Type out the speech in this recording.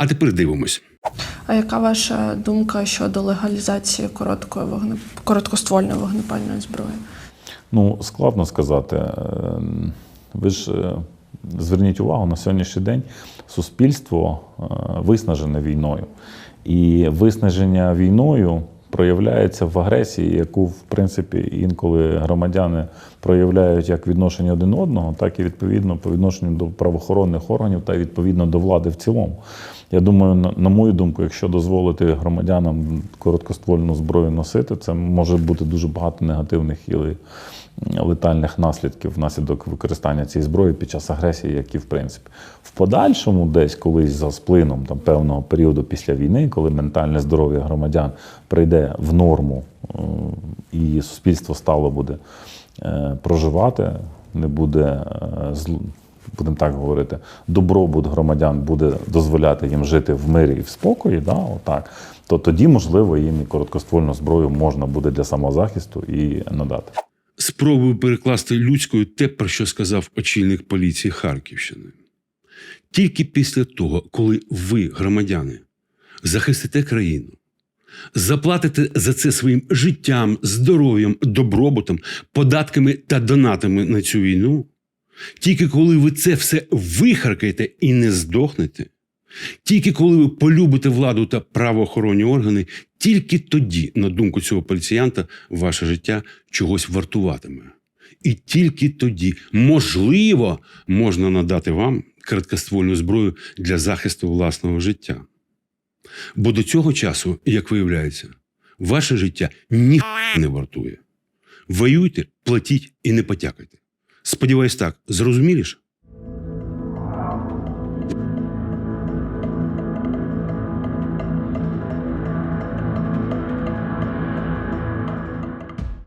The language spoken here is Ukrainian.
А тепер дивимось. А яка ваша думка щодо легалізації короткої вогне... короткоствольної вогнепальної зброї? Ну, складно сказати. Ем, Ви ж е, зверніть увагу, на сьогоднішній день суспільство е, виснажене війною. І виснаження війною проявляється в агресії, яку, в принципі, інколи громадяни проявляють як відношення один одного, так і відповідно по відношенню до правоохоронних органів та відповідно до влади в цілому. Я думаю, на, мою думку, якщо дозволити громадянам короткоствольну зброю носити, це може бути дуже багато негативних і летальних наслідків внаслідок використання цієї зброї під час агресії, як і в принципі. В подальшому, десь колись за сплином там, певного періоду після війни, коли ментальне здоров'я громадян прийде в норму і суспільство стало буде е, проживати, не буде е, будемо так говорити, добробут громадян буде дозволяти їм жити в мирі і в спокої, да, отак, то тоді, можливо, їм і короткоствольну зброю можна буде для самозахисту і надати. Спробую перекласти людською те, про що сказав очільник поліції Харківщини. Тільки після того, коли ви, громадяни, захистите країну, заплатите за це своїм життям, здоров'ям, добробутом, податками та донатами на цю війну, тільки коли ви це все вихаркаєте і не здохнете, тільки коли ви полюбите владу та правоохоронні органи, тільки тоді, на думку цього поліціянта, ваше життя чогось вартуватиме. І тільки тоді, можливо, можна надати вам короткоствольну зброю для захисту власного життя. Бо до цього часу, як виявляється, ваше життя ніхто не вартує. Воюйте, платіть і не потякайте. Сподіваюсь, так, зрозуміліше?